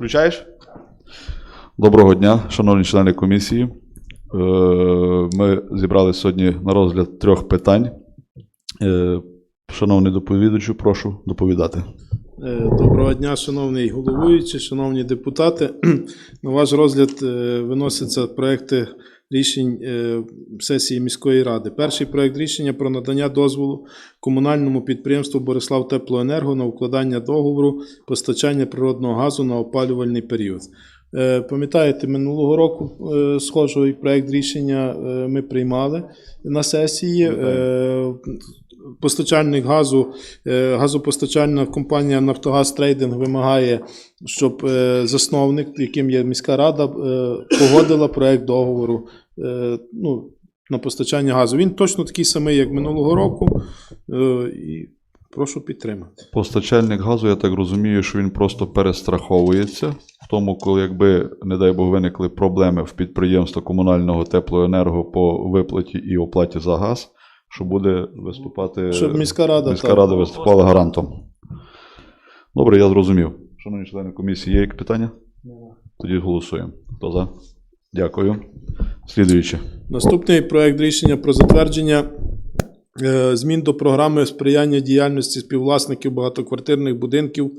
Включаєш? Доброго дня, шановні члени комісії. Е, Ми зібрали сьогодні на розгляд трьох питань. Е, Шановний доповідачу, прошу доповідати. Е, Доброго дня, шановний головуючий, шановні депутати. На ваш розгляд виносяться проекти рішень е, сесії міської ради. Перший проект рішення про надання дозволу комунальному підприємству Борислав Теплоенерго на укладання договору постачання природного газу на опалювальний період. Е, Пам'ятаєте, минулого року е, схожий проект рішення ми приймали на сесії. Постачальник газу, е, газопостачальна компанія Нафтогаз Трейдинг вимагає, щоб е, засновник, яким є міська рада, е, погодила проект договору ну, на постачання газу. Він точно такий самий, як минулого року. І прошу підтримати. Постачальник газу, я так розумію, що він просто перестраховується в тому, коли, якби, не дай Бог, виникли проблеми в підприємства комунального теплоенерго по виплаті і оплаті за газ, що буде виступати. Щоб міська рада, Міська рада виступала гарантом. Добре, я зрозумів. Шановні члени комісії, є які питання? Тоді голосуємо. Хто за? Дякую. Слідуюче. Наступний проект рішення про затвердження е, змін до програми сприяння діяльності співвласників багатоквартирних будинків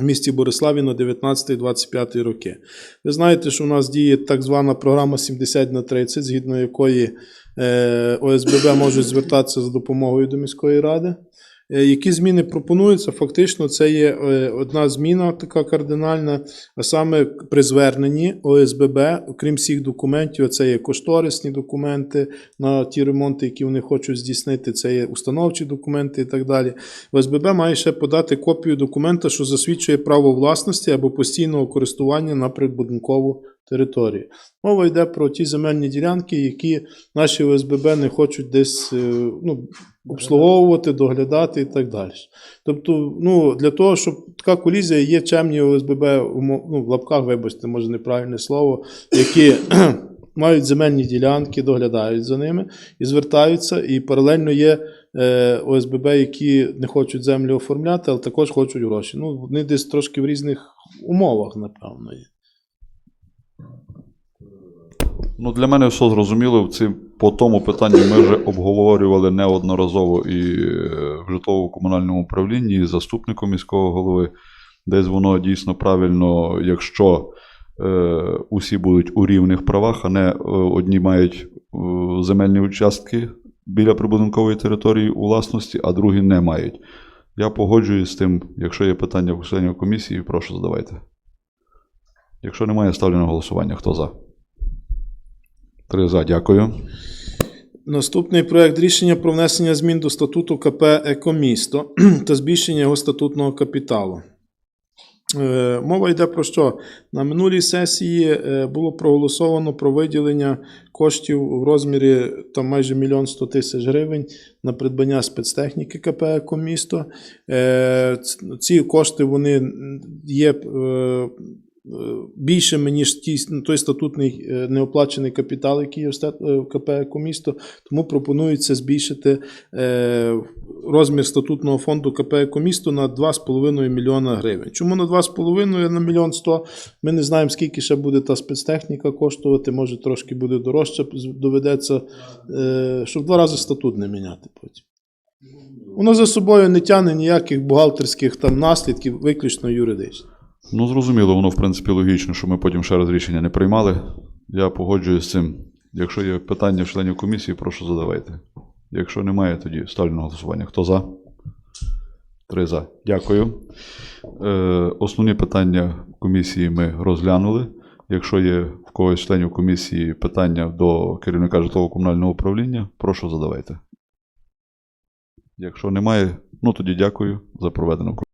в місті Бориславі на 19-25 роки. Ви знаєте, що у нас діє так звана програма 70 на 30, згідно якої е, ОСББ можуть звертатися за допомогою до міської ради. Е, Які зміни пропонуються? Фактично, це є е, одна зміна така кардинальна, а саме при зверненні ОСББ, окрім всіх документів, це є кошторисні документи на ті ремонти, які вони хочуть здійснити, це є установчі документи і так далі. ОСББ має ще подати копію документа, що засвідчує право власності або постійного користування на прибудинкову територію. Мова йде про ті земельні ділянки, які наші ОСББ не хочуть десь е, ну, обслуговувати, доглядати і так далі. Тобто, ну, для того, щоб така колізія є чемні ОСББ, ну, в лапках, вибачте, може неправильне слово, які мають земельні ділянки, доглядають за ними і звертаються, і паралельно є е, ОСББ, які не хочуть землю оформляти, але також хочуть гроші. Ну, вони десь трошки в різних умовах, напевно, є. Ну, для мене все зрозуміло. Ці, по тому питанню ми вже обговорювали неодноразово і е, в житлово-комунальному управлінні, і заступником міського голови. Десь воно дійсно правильно, якщо е, усі будуть у рівних правах, а не е, одні мають е, земельні участки біля прибудинкової території у власності, а другі не мають. Я погоджуюсь з тим, якщо є питання в членів комісії, прошу задавайте. Якщо немає, ставлю на голосування. Хто за? Три за, дякую. Наступний проект рішення про внесення змін до статуту КП Екомісто та збільшення його статутного капіталу. Е, Мова йде про що? На минулій сесії е, було проголосовано про виділення коштів в розмірі там майже мільйон сто тисяч гривень на придбання спецтехніки КП «Екомісто». Е, Ці кошти вони є е, е, більшими, ніж ну, той статутний е, неоплачений капітал, який є е, в КП «Екомісто». Тому пропонується збільшити е, розмір статутного фонду КП «Екомісто» на 2,5 мільйона гривень. Чому на 2,5 на мільйон 100? Ми не знаємо, скільки ще буде та спецтехніка коштувати, може трошки буде дорожче, доведеться, щоб два рази статут не міняти потім. Воно за собою не тягне ніяких бухгалтерських там наслідків, виключно юридично. Ну, зрозуміло, воно, в принципі, логічно, що ми потім ще раз рішення не приймали. Я погоджуюсь з цим. Якщо є питання в членів комісії, прошу задавайте. Якщо немає, тоді ставлю на голосування. Хто за? Три за. Дякую. Е, основні питання комісії ми розглянули. Якщо є в когось членів комісії питання до керівника житлово-комунального управління, прошу задавайте. Якщо немає, ну тоді дякую за проведену